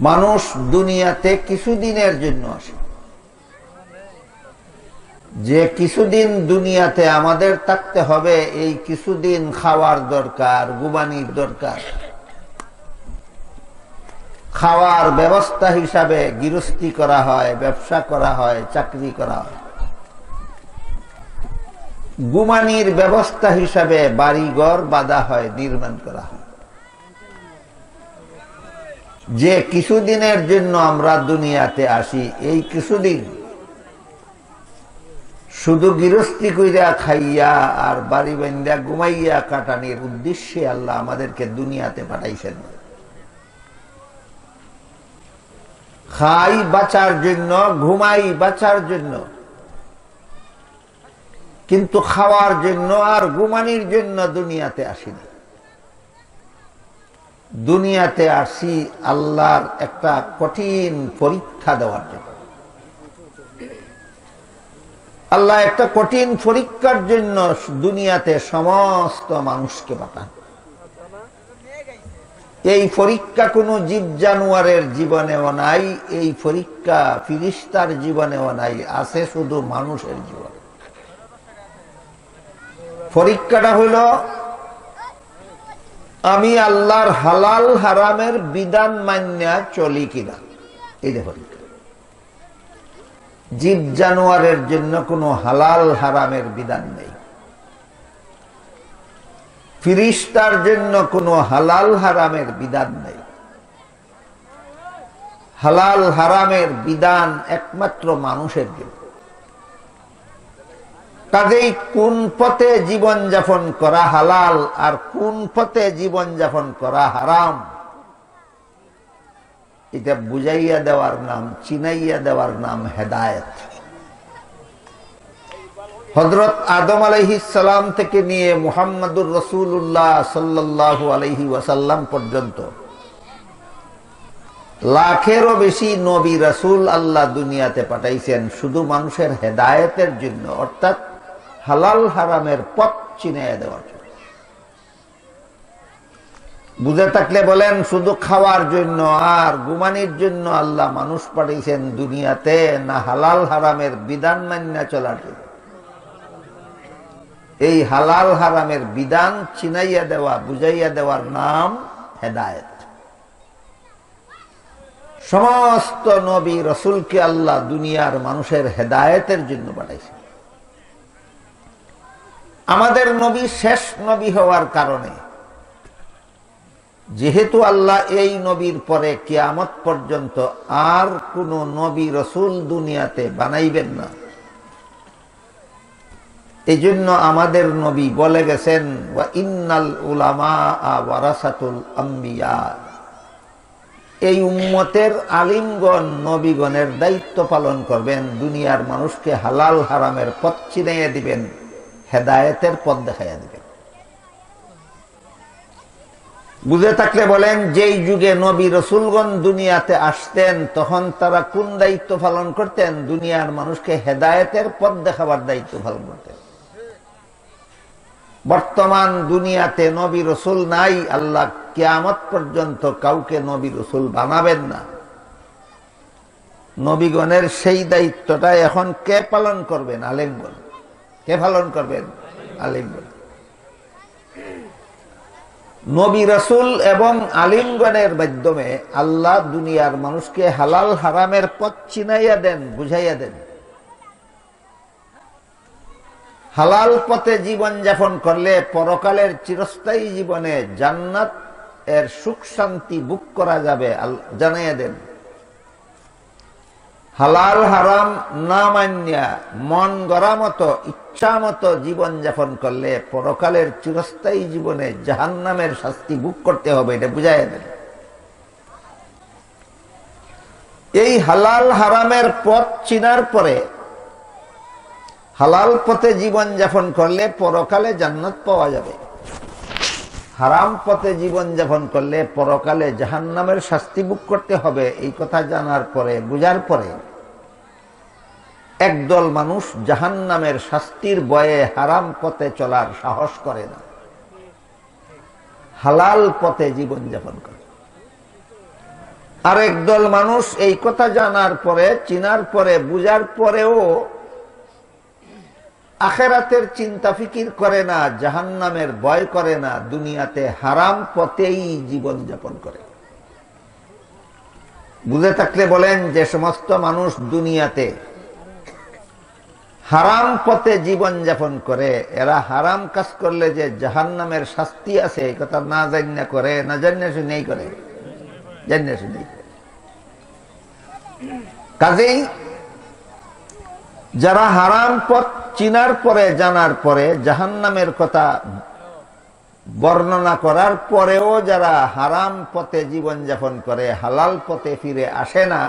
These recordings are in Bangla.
মানুষ দুনিয়াতে কিছুদিনের জন্য আসে। যে কিছুদিন দুনিয়াতে আমাদের থাকতে হবে, এই কিছুদিন খাওয়ার দরকার গুবানির দরকার। খাওয়ার ব্যবস্থা হিসাবে গৃহস্থী করা হয়, ব্যবসা করা হয়, চাকরি করা হয়। গুমানির ব্যবস্থা হিসাবে বাড়িঘর বাঁধা হয়, নির্মাণ করা হয়। যে কিছুদিনের জন্য আমরা দুনিয়াতে আসি, এই কিছুদিন শুধু গৃহস্থী কইরা খাইয়া আর বাড়ি বান্ধা ঘুমাইয়া কাটানির উদ্দেশ্যে আল্লাহ আমাদেরকে দুনিয়াতে পাঠাইছেন। খাই বাঁচার জন্য, ঘুমাই বাঁচার জন্য, কিন্তু খাওয়ার জন্য আর ঘুমানির জন্য দুনিয়াতে আসিনি দুনিয়াতে আসি আল্লাহর একটা কঠিন পরীক্ষা দেওয়ার জন্য। আল্লাহ একটা কঠিন পরীক্ষার জন্য দুনিয়াতে সমস্ত মানুষকে পাঠান। এই পরীক্ষা কোনো জীব জানুয়ারের জীবনেও নাই, এই পরীক্ষা ফিরিস্তার জীবনেও নাই, আছে শুধু মানুষের জীবনে। পরীক্ষাটা হইল আমি আল্লাহর হালাল হারামের বিধান মান্যা চলি কিনা? এই পরীক্ষা জীব জানোয়ারের জন্য কোনো হালাল হারামের বিধান নেই। ফিরিস্তার জন্য কোনো হালাল হারামের বিধান নেই। হালাল হারামের বিধান একমাত্র মানুষের জন্য। কাজেই কোন পথে জীবন যাপন করা হালাল আর কোন পথে জীবন যাপন করা হারাম? এটা বুঝাইয়া দেওয়ার নাম, চিনাইয়া দেওয়ার নাম হেদায়ত। হজরত আদম সালাম থেকে নিয়ে মুহাম্মদুর রসুল্লাহ সাল্লাহ আলহি ওয়াসাল্লাম পর্যন্ত লাখেরও বেশি নবী রসুল আল্লাহ দুনিয়াতে পাঠাইছেন শুধু মানুষের হেদায়তের জন্য, অর্থাৎ হালাল হারামের পথ চিনাইয়া দেওয়ার জন্য। বুঝে থাকলে বলেন, শুধু খাওয়ার জন্য আর গুমানির জন্য আল্লাহ মানুষ পাঠিয়েছেন দুনিয়াতে, না হালাল হারামের বিধান মান্য চলার জন্য। এই হালাল হারামের বিধান চিনাইয়া দেওয়া, বুঝাইয়া দেওয়ার নাম হেদায়ত। সমস্ত নবী রসুলকে আল্লাহ দুনিয়ার মানুষের হেদায়তের জন্য পাঠাইছে আমাদের নবী শেষ নবী হওয়ার কারণে। যেহেতু আল্লাহ এই নবীর পরে কিয়ামত পর্যন্ত আর কোন নবী রসুল দুনিয়াতে বানাইবেন না। এই জন্য আমাদের নবী বলে গেছেন ইন্নাল উলামা ওয়ারাসাতুল আম্বিয়া এই উম্মতের আলিমগণ, নবীগণের দায়িত্ব পালন করবেন, দুনিয়ার মানুষকে হালাল হারামের পথ চিনাইয়া দিবেন। হেদায়েতের পথ দেখাইয়া দিবেন। বুঝে থাকলে বলেন, যেই যুগে নবী রসুলগণ দুনিয়াতে আসতেন, তখন তারা কোন দায়িত্ব পালন করতেন? দুনিয়ার মানুষকে হেদায়েতের পথ দেখাবার দায়িত্ব পালন করতেন। বর্তমান দুনিয়াতে নবী রসুল নাই, আল্লাহ কেয়ামত পর্যন্ত কাউকে নবী রসুল বানাবেন না। নবীগণের সেই দায়িত্বটা এখন কে পালন করবেন? আলিমগণ কে পালন করবেন? আলিমগণ নবী রসুল এবং আলিমগণের মাধ্যমে আল্লাহ দুনিয়ার মানুষকে হালাল হারামের পথ চিনাইয়া দেন, বুঝাইয়া দেন। হালাল পথে জীবন যাপন করলে পরকালের চিরস্থায়ী জীবনে জান্নাত এর সুখ শান্তি বুক করা যাবে জানাইয়া দেন। হালাল হারাম না মান্যা মন গড়া মতো ইচ্ছা মতো জীবন যাপন করলে পরকালের চিরস্থায়ী জীবনে জাহান নামের শাস্তি বুক করতে হবে, এটা বুঝাই দেন। এই হালাল হারামের পথ চিনার পরে হালাল পথে জীবন যাপন করলে পরকালে জান্নাত পাওয়া যাবে। হারাম পথে জীবন যাপন করলে পরকালে জাহান নামের শাস্তি বুক করতে হবে, এই কথা জানার পরে, বুঝার পরে একদল মানুষ জাহান নামের শাস্তির বয়ে হারাম পথে চলার সাহস করে না। হালাল পথে জীবন যাপন করে। আর একদল মানুষ এই কথা জানার পরে, চিনার পরে, বুঝার পরেও আখেরাতের চিন্তা ফিকির করে না, জাহান্নামের ভয় করে না, দুনিয়াতে হারাম পথেই জীবন যাপন করে। বুঝে থাকলে বলেন যে সমস্ত মানুষ দুনিয়াতে হারাম পথে জীবন যাপন করে, এরা হারাম কাজ করলে যে জাহান্নামের শাস্তি আছে, এই কথা না জান্য করে, না জান্য শুনেই করে, জান্য শুনেই করে। কাজেই যারা হারাম পথ চিনার পরে জানার পরে জাহান্নামের কথা বর্ণনা করার পরেও যারা হারাম পথে জীবন যাপন করে হালাল পথে ফিরে আসে না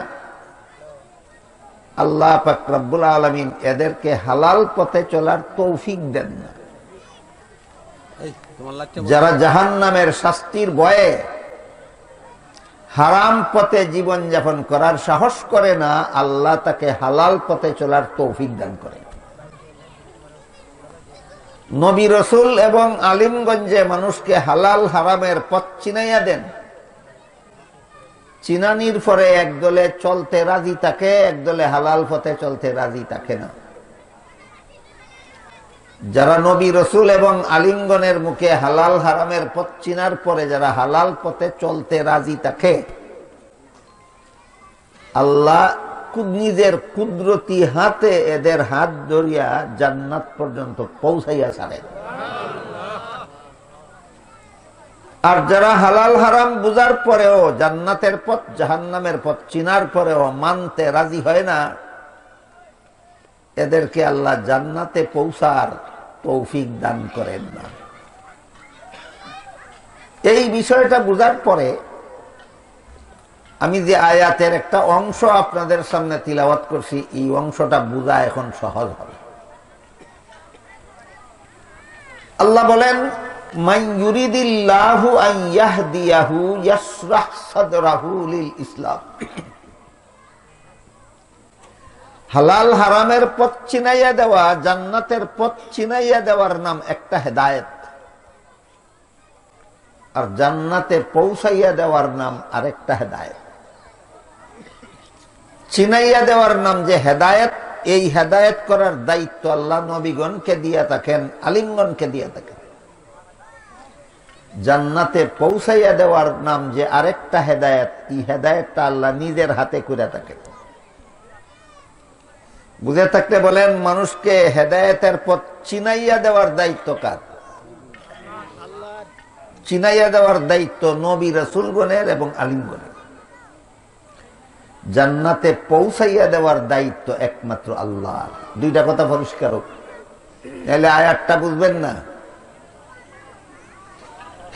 আল্লাহ পাকরাবুল আলমিন এদেরকে হালাল পথে চলার তৌফিক দেন না। যারা জাহান নামের শাস্তির ভয়ে হারাম পথে জীবন যাপন করার সাহস করে না আল্লাহ তাকে হালাল পথে চলার তৌফিক দান করে নবী রসুল এবং আলিমগঞ্জে মানুষকে হালাল হারামের পথ চিনাইয়া দেন। চিনানির পরে একদলে চলতে রাজি থাকে একদলে হালাল পথে চলতে রাজি থাকে না। যারা নবী রসুল এবং আলিঙ্গনের মুখে হালাল হারামের পথ চিনার পরে যারা হালাল পথে চলতে রাজি থাকে, আল্লাহ নিজের কুদরতি হাতে এদের হাত ধরিয়া জান্নাত পর্যন্ত পৌঁছাইয়া ছাড়ে। আর যারা হালাল হারাম বুঝার পরেও জান্নাতের পথ, জাহান্নামের পথ চিনার পরেও মানতে রাজি হয় না, এদেরকে আল্লাহ জান্নাতে পৌঁছার তৌফিক দান করেন না। এই বিষয়টা বুঝার পরে আমি যে আয়াতের একটা অংশ আপনাদের সামনে তিলাওয়াত করছি, এই অংশটা বুঝা এখন সহজ হবে। আল্লাহ বলেন ইসলাম। হালাল হারামের পথ চিনাইয়া দেওয়া, জান্নাতের পথ চিনাইয়া দেওয়ার নাম একটা হেদায়েত। আর জান্নাতে পৌঁছাইয়া দেওয়ার নাম আরেকটা হেদায়েত। চিনাইয়া দেওয়ার নাম যে হেদায়েত, এই হেদায়েত করার দায়িত্ব আল্লাহ নবীগণকে দিয়া থাকেন, আলিমগণকে দিয়া থাকেন। জান্নাতে পৌঁছাইয়া দেওয়ার নাম যে আরেকটা হেদায়েত, এই হেদায়েতটা আল্লাহ নিজের হাতে করে থাকেন। বুঝে থাকতে বলেন, মানুষকে হেদায়েতের পথ চিনাইয়া দেওয়ার দায়িত্ব কার? চিনাইয়া দেওয়ার দায়িত্ব নবী রসুলগণের এবং আলিমগণের। জান্নাতে পৌঁছাইয়া দেওয়ার দায়িত্ব একমাত্র আল্লাহ দুইটা কথা পরিষ্কার হোক। তাহলে আয়াতটা বুঝবেন না?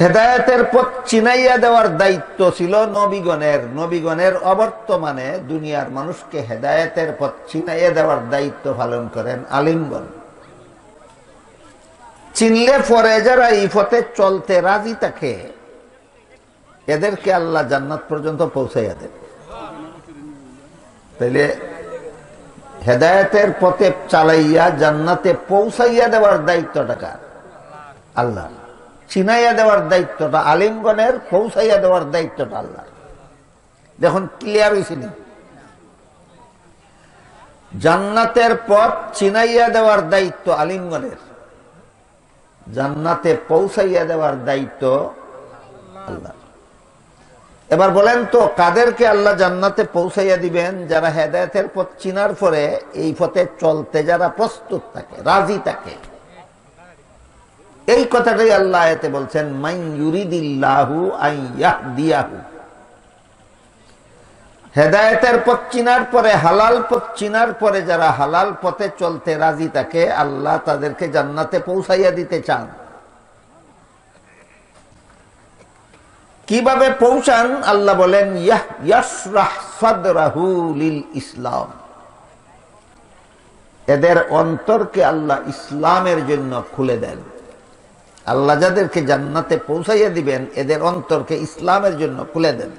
হেদায়তের পথ চিনাইয়া দেওয়ার দায়িত্ব ছিল নবীগণের। নবীগণের অবর্তমানে দুনিয়ার মানুষকে হেদায়তের পথ চিনাইয়া দেওয়ার দায়িত্ব পালন করেন আলিমগণ। চিনলে পরে যারা এই পথে চলতে রাজি থাকে, এদেরকে আল্লাহ জান্নাত পর্যন্ত পৌঁছাইয়া দেন। তাইলে হেদায়তের পথে চালাইয়া জান্নাতে পৌঁছাইয়া দেওয়ার দায়িত্বটা কার? আল্লাহ। চিনাইয়া দেওয়ার দায়িত্বটা আলিমগণের, পৌঁছাইয়া দেওয়ার দায়িত্বটা আল্লাহ। দেখুন ক্লিয়ার হয়েছিল জান্নাতের পথ চিনাইয়া দেওয়ার দায়িত্ব আলিমগণের। জান্নাতে পৌঁছাইয়া দেওয়ার দায়িত্ব আল্লাহ। এবার বলেন তো, কাদেরকে আল্লাহ জান্নাতে পৌঁছাইয়া দিবেন যারা হেদায়তের পথ চিনার পরে এই পথে চলতে যারা প্রস্তুত থাকে, রাজি থাকে? এই কথাটাই আল্লাহ এতে বলছেন মাই ইউরিদিল্লাহু হেদায়তের পথ চিনার পরে, হালাল পথ চিনার পরে যারা হালাল পথে চলতে রাজি থাকে, আল্লাহ তাদেরকে জান্নাতে পৌঁছাইয়া দিতে চান। কীভাবে পৌঁছান? আল্লাহ বলেন ইসলাম। এদের অন্তরকে আল্লাহ ইসলামের জন্য খুলে দেন। আল্লাহ যাদেরকে জান্নাতে পৌঁছাইয়া দিবেন, এদের অন্তরকে ইসলামের জন্য খুলে দেন।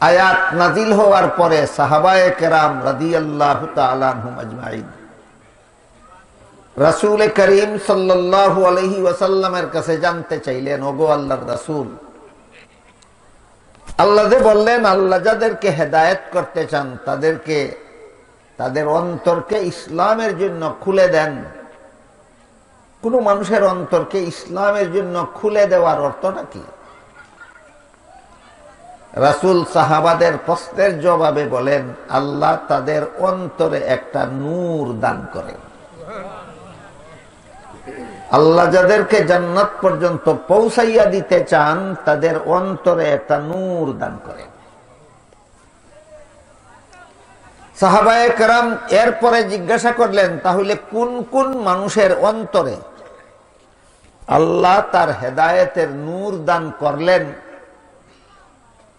আয়াত নাজিল হওয়ার পরে সাহাবায়ে কেরাম রাদি আল্লাহ আজমাইন। রাসুল করিম সাল্লাল্লাহু আলহি ওয়াসাল্লামের কাছে জানতে চাইলেন, ওগো আল্লাহর রাসুল, আল্লাহ বললেন, আল্লাহ যাদেরকে হেদায়েত করতে চান, তাদেরকে, তাদের অন্তরকে ইসলামের জন্য খুলে দেন। কোন মানুষের অন্তরকে ইসলামের জন্য খুলে দেওয়ার অর্থটা কি? রাসুল সাহাবাদের প্রশ্নের জবাবে বলেন, আল্লাহ তাদের অন্তরে একটা নূর দান করেন। আল্লাহ যাদেরকে জান্নাত পর্যন্ত পৌঁছাইয়া দিতে চান, তাদের অন্তরে একটা নূর দান করেন সাহাবায়ে কেরাম এরপরে জিজ্ঞাসা করলেন, তাহলে কোন কোন মানুষের অন্তরে আল্লাহ তার হেদায়েতের নূর দান করলেন?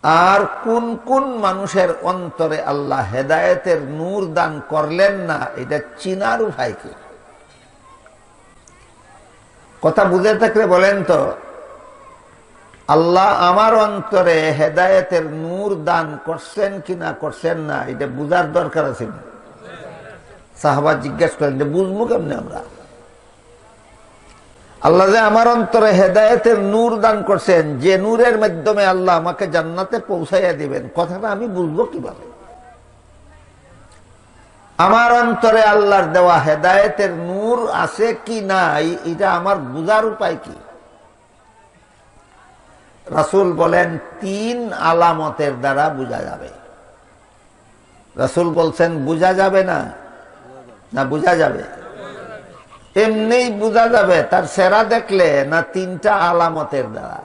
আর কোন কোন মানুষের অন্তরে আল্লাহ হেদায়েতের নূর দান করলেন না? এটা চিনার উপায় কি? কথা বুঝে থাকলে বলেন তো, আল্লাহ আমার অন্তরে হেদায়েতের নূর দান করছেন কিনা করছেন না, এটা বুঝার দরকার আছে না? সাহাবা জিজ্ঞাসা করেন যে বুঝব কেমনি আমরা? আল্লাহ যে আমার অন্তরে হেদায়েতের নূর দান করছেন, যে নূরের মাধ্যমে আল্লাহ আমাকে জান্নাতে পৌঁছাইয়া দিবেন, কথাটা আমি বুঝব কীভাবে? আমার অন্তরে আল্লাহর দেওয়া হেদায়েতের নূর আছে কি নাই, এটা আমার বুঝার উপায় কি? রাসুল বলেন, তিন আলামতের দ্বারা বোঝা যাবে। রাসুল বলছেন, বোঝা যাবে না? না, বোঝা যাবে। এমনি বোঝা যাবে, তার সেরা দেখলে না তিনটা আলামতের দ্বারা?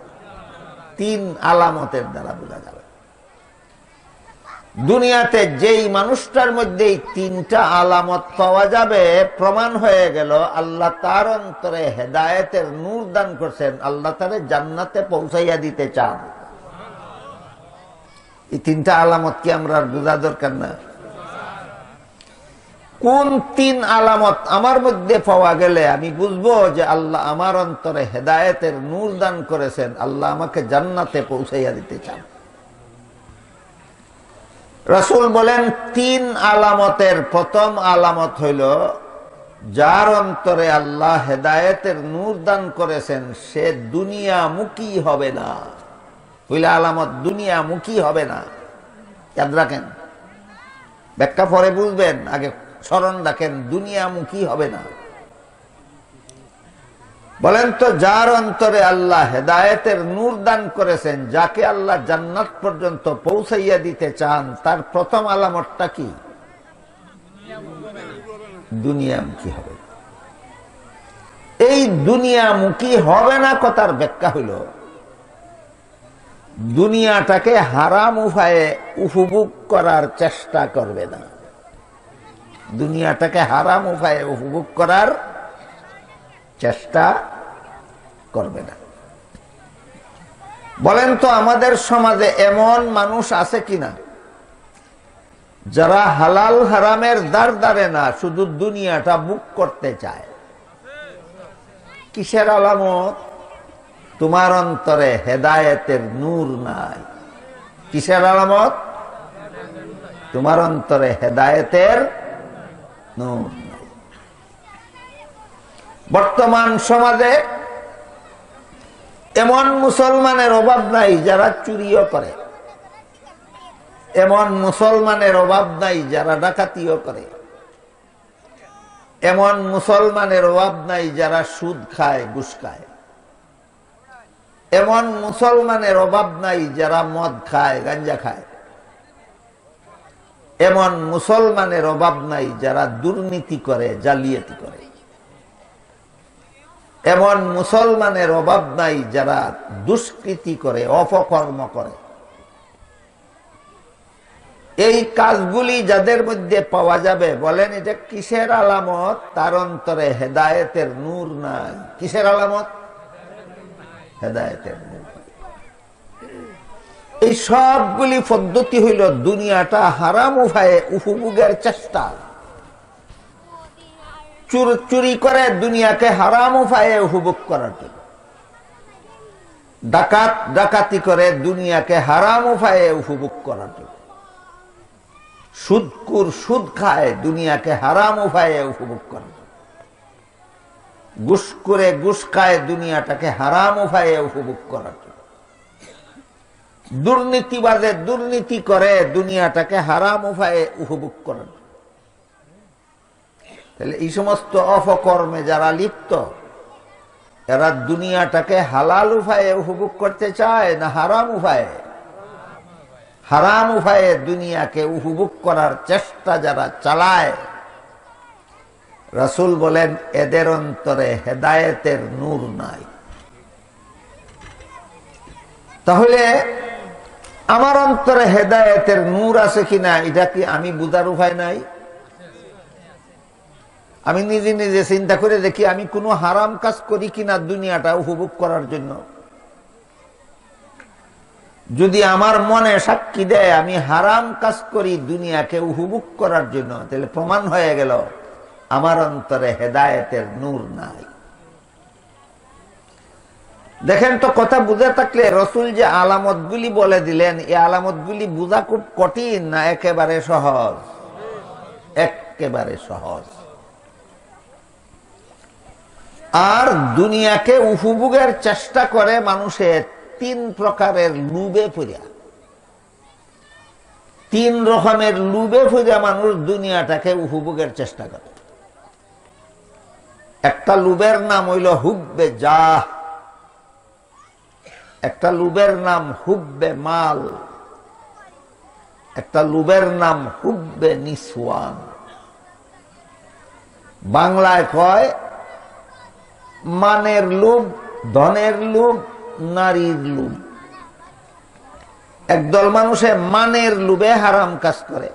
তিন আলামতের দ্বারা বোঝা যাবে। দুনিয়াতে যেই মানুষটার মধ্যে তিনটা আলামত পাওয়া যাবে, প্রমাণ হয়ে গেল, আল্লাহ তার অন্তরে হেদায়েতের নূর দান করছেন, আল্লাহ তারে জান্নাতে পৌঁছাইয়া দিতে চান। এই তিনটা আলামত কি আমরা আর বোঝা দরকার না? কোন তিন আলামত আমার মধ্যে পাওয়া গেলে আমি বুঝব যে আল্লাহ আমার অন্তরে হেদায়েতের নূর দান করেছেন, আল্লাহ আমাকে জান্নাতে পৌঁছাইয়া দিতে চান। রসুল বলেন, তিন আলামতের প্রথম আলামত হইল, যার অন্তরে আল্লাহ হেদায়েতের নূর দান করেছেন, সে দুনিয়ামুখী হবে না। হইলে আলামত দুনিয়ামুখী হবে না। ইয়াদ রাখেন? ব্যাখ্যা পরে বুঝবেন, আগে স্মরণ রাখেন, দুনিয়ামুখী হবে না। বলেন তো, যার অন্তরে আল্লাহ হেদায়েতের নূর দান করেছেন, যাকে আল্লাহ জান্নাত পর্যন্ত পৌঁছাইয়া দিতে চান, তার প্রথম আলামতটা কি? দুনিয়ামুখী হবে। এই দুনিয়ামুখী হবে না কথার ব্যাখ্যা হইল। দুনিয়াটাকে হারাম উপায়ে উপভোগ করার চেষ্টা করবে না। দুনিয়াটাকে হারাম উপায়ে উপভোগ করার চেষ্টা করবে না। বলেন তো, আমাদের সমাজে এমন মানুষ আছে কিনা? যারা হালাল হারামের দ্বার দ্বারে না, শুধু দুনিয়াটা বুক করতে চায়। কিসের আলামত? তোমার অন্তরে হেদায়েতের নূর নাই। কিসের আলামত? তোমার অন্তরে হেদায়েতের নূর। বর্তমান সমাজে এমন মুসলমানের অভাব নাই যারা চুরিও করে। এমন মুসলমানের অভাব নাই যারা ডাকাতিও করে। এমন মুসলমানের অভাব নাই যারা সুদ খায়, ঘুষ খায়। এমন মুসলমানের অভাব নাই যারা মদ খায়, গাঞ্জা খায়। এমন মুসলমানের অভাব নাই যারা দুর্নীতি করে, জালিয়াতি করে। এমন মুসলমানের অভাব নাই যারা দুষ্কৃতি করে, অপকর্ম করে। এই কাজগুলি যাদের মধ্যে পাওয়া যাবে, বলেন এটা কিসের আলামত? তার অন্তরে হেদায়েতের নূর নাই। কিসের আলামত? হেদায়েতের নূর। এই সবগুলি পদ্ধতি হইল দুনিয়াটা হারাম উভয়ে উপভোগের চেষ্টা। চুর চুরি করে দুনিয়াকে হারাম উপায়ে উপভোগ করার জন্য। ডাকাত ডাকাতি করে দুনিয়াকে হারাম উপায়ে উপভোগ করার জন্য। সুদকুর সুদ খায় দুনিয়াকে হারাম উপায়ে উপভোগ করার জন্য। ঘুষ করে ঘুষ খায় দুনিয়াটাকে হারাম উপায়ে উপভোগ করার জন্য। দুর্নীতিবাদে দুর্নীতি করে দুনিয়াটাকে হারাম উপায়ে উপভোগ করেন তাহলে এই সমস্ত অপকর্মে যারা লিপ্ত, এরা দুনিয়াটাকে হালাল উপায়ে উপভোগ করতে চায় না হারাম উপায়ে? হারাম উপায়ে দুনিয়াকে উপভোগ করার চেষ্টা যারা চালায়, রাসূল বলেন, এদের অন্তরে হেদায়েতের নূর নাই। তাহলে আমার অন্তরে হেদায়েতের নূর আছে কিনা, এটা কি আমি বুঝার উপায় নাই? আমি নিজে নিজে চিন্তা করে দেখি আমি কোনো হারাম কাজ করি কিনা দুনিয়াটা উপভোগ করার জন্য। যদি আমার মনে সাক্ষী দেয় আমি হারাম কাজ করি দুনিয়াকে উপভোগ করার জন্য, তাহলে প্রমাণ হয়ে গেল, আমার অন্তরে হেদায়েতের নূর নাই। দেখেন তো কথা বুঝে থাকলে রসুল যে আলামতগুলি বলে দিলেন, এই আলামতগুলি বোঝা খুব কঠিন না, একেবারে সহজ। একেবারে সহজ। আর দুনিয়াকে উপভোগের চেষ্টা করে মানুষের তিন প্রকারের লুবে পড়িয়া তিন রকমের লুবে ফুজা মানুষ দুনিয়াটাকে উপভোগের চেষ্টা করে। একটা লুবের নাম হইল হুব্বে যা একটা লুবের নাম হুব্বে মাল। একটা লুবের নাম হুব্বে নিসওয়ান। বাংলায় কয় মানের লোভ, ধনের লোভ, নারীর লোভ। একদল মানুষে মানের লোভে হারাম কাজ করে।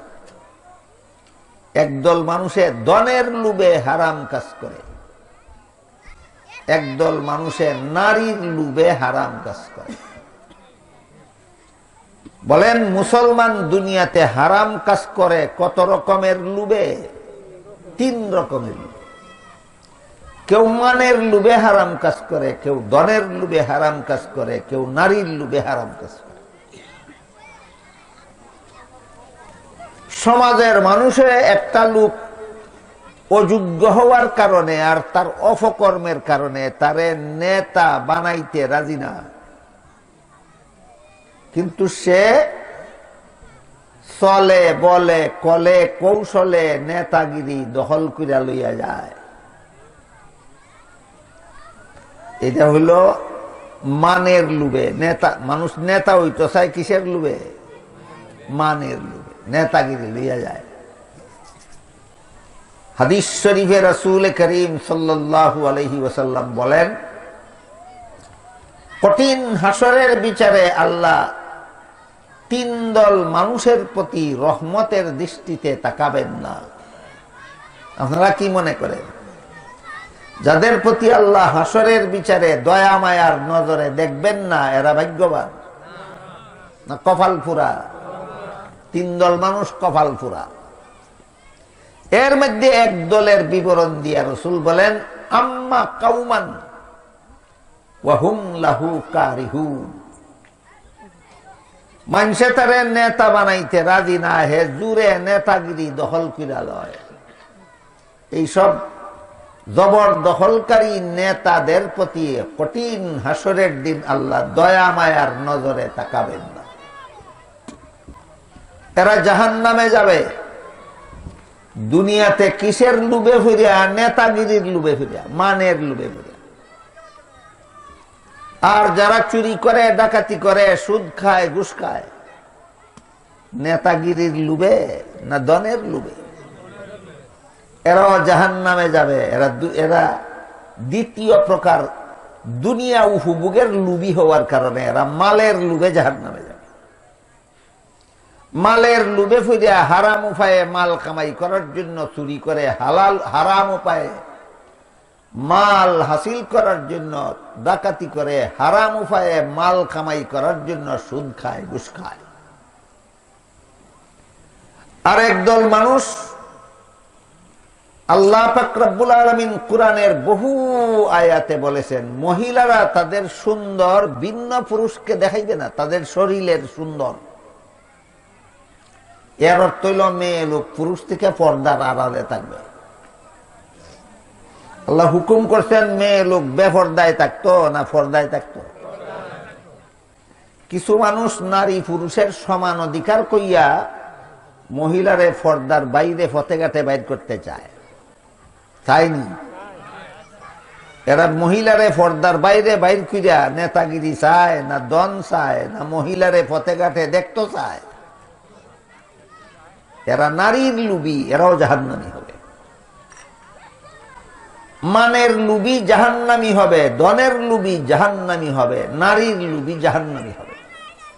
একদল মানুষে ধনের লোভে হারাম কাজ করে। একদল মানুষে নারীর লোভে হারাম কাজ করে। বলেন, মুসলমান দুনিয়াতে হারাম কাজ করে কত রকমের লুবে তিন রকমের লুবে কেউ মানের লুবে হারাম কাজ করে, কেউ দনের লুবে হারাম কাজ করে, কেউ নারীর লুবে হারাম কাজ করে। সমাজের মানুষে একটা লোক অযোগ্য হওয়ার কারণে আর তার অপকর্মের কারণে তারে নেতা বানাইতে রাজি না। কিন্তু সে চলে, বলে, কলে, কৌশলে নেতাগিরি দখল করিয়া লইয়া যায়। এটা হইল মানের লুবে নেতা, মানুষ নেতা হইতো, চাই কিসের লুবে মানের লুবে নেতাগিরি লইয়া যায়। হাদিস শরীফে রসুল করিম সাল্লাল্লাহু আলহি ওসাল্লাম বলেন, কঠিন হাসরের বিচারে আল্লাহ তিন দল মানুষের প্রতি রহমতের দৃষ্টিতে তাকাবেন না। আপনারা কি মনে করেন? যাদের প্রতি আল্লাহ হাসরের বিচারে দয়া মায়ার নজরে দেখবেন না, এরা ভাগ্যবান। না কপাল ফুরা। তিন দল মানুষ কপাল ফুরা। এর মধ্যে এক দলের বিবরণ দিয়া রসুল বলেন, আম্মা কাউমান লাহু তারে নেতা বানাইতে রাজি না, হে নেতাগিরি দখল কিরা লয়। এইসব জবর দখলকারী নেতাদের প্রতি কঠিন হাসরের দিন আল্লাহ দয়া, মায়ার নজরে তাকাবেন না। এরা জাহান নামে যাবে। দুনিয়াতে কিসের লুবে ফিরিয়া, নেতাগিরির লুবে ফিরিয়া, মানের লুবে ফিরিয়া। আর যারা চুরি করে, ডাকাতি করে, সুদ খায়, ঘুষ খায়, নেতাগিরির লুবে না দনের লুবে? এরাও জাহান নামে যাবে। এরা এরা দ্বিতীয় প্রকার দুনিয়া উপভোগের লুবি হওয়ার কারণে এরা মালের লুবে জাহান নামে যাবে। মালের লুবে ফিরিয়া হারাম উপায়ে মাল কামাই করার জন্য চুরি করে হালাল, হারাম উপায়ে মাল হাসিল করার জন্য ডাকাতি করে হারাম উপায়ে মাল কামাই করার জন্য সুদ খায়, ঘুষ খায়। আর একদল মানুষ আল্লাহ ফাকরাবুল আলমিন কোরআনের বহু আয়াতে বলেছেন, মহিলারা তাদের সুন্দর, ভিন্ন পুরুষকে দেখাইবে না, তাদের শরীরের সুন্দর। এর অর্থ হইল মেয়ে লোক, পুরুষ থেকে পর্দার আড়ালে থাকবে। আল্লাহ হুকুম করছেন, মেয়ে লোক বেফর্দায় থাকতো না ফর্দায় থাকতো। কিছু মানুষ নারী পুরুষের সমান অধিকার কইয়া মহিলারে ফর্দার বাইরে ফতেঘাটে বাইর করতে চায়। চায়নি এরা মহিলারে পর্দার বাইরে বাইর কইরা নেতাগিরি চায়, না দন চায়, না মহিলারে ফতেঘাটে দেখতে চায়। এরা নারীর লুবি, এরাও জাহান্নামি হবে। মানের লুবি জাহান্নামি হবে, দনের লুবি জাহান্নামি হবে, নারীর লুবি জাহান্নামি হবে।